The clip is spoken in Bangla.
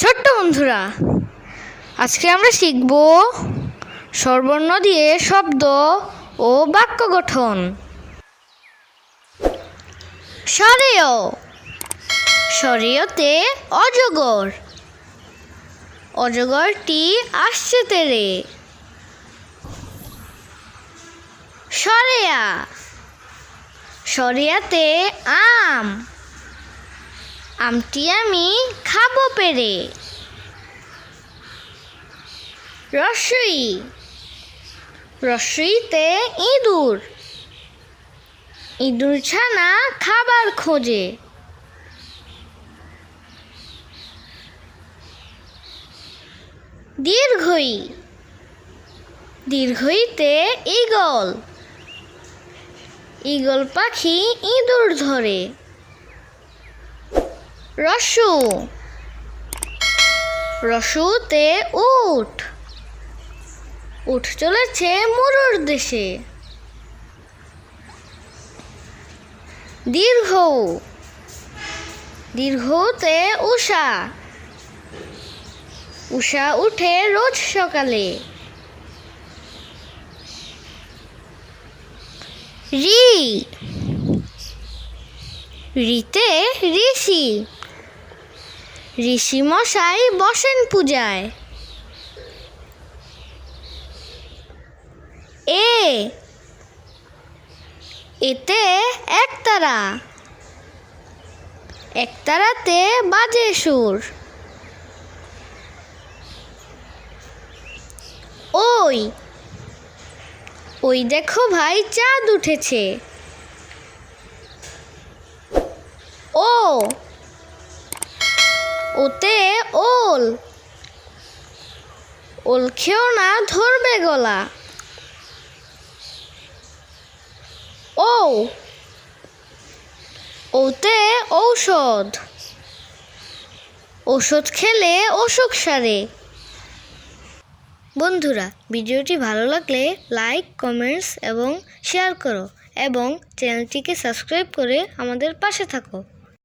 ছোট্ট বন্ধুরা, আজকে আমরা শিখব স্বরবর্ণ দিয়ে শব্দ ও বাক্য গঠন। সরেয় সরেয়তে অজগর। অজগরটি আসছে তেরে। সরেয়া সরেয়াতে আম। আমটি আমি খাব পেরে। রসই। রসইতে ইঁদুর। ইঁদুর ছানা খাবার খোঁজে। দীর্ঘই। দীর্ঘইতে ঈগল। ঈগল পাখি ইঁদুর ধরে। রসু। রসুতে উঠ। উঠ চলেছে মরুর দেশে। দীর্ঘ। দীর্ঘতে উষা। উষা উঠে রোজ সকালে। রি। রিতে ঋষি। ঋষি মশাই বসেন পূজায়। এ, এতে একতারা। একতারাতে বাজে সুর। ওই ওই দেখো ভাই চাঁদ উঠেছে। ও ওল। ওল খেও না, ধরবে গলা। ও ওতে ঔষধ। ওষুধ খেলে অসুখ সারে। বন্ধুরা, ভিডিওটি ভালো লাগলে লাইক, কমেন্টস এবং শেয়ার করো এবং চ্যানেলটিকে সাবস্ক্রাইব করে আমাদের পাশে থাকো।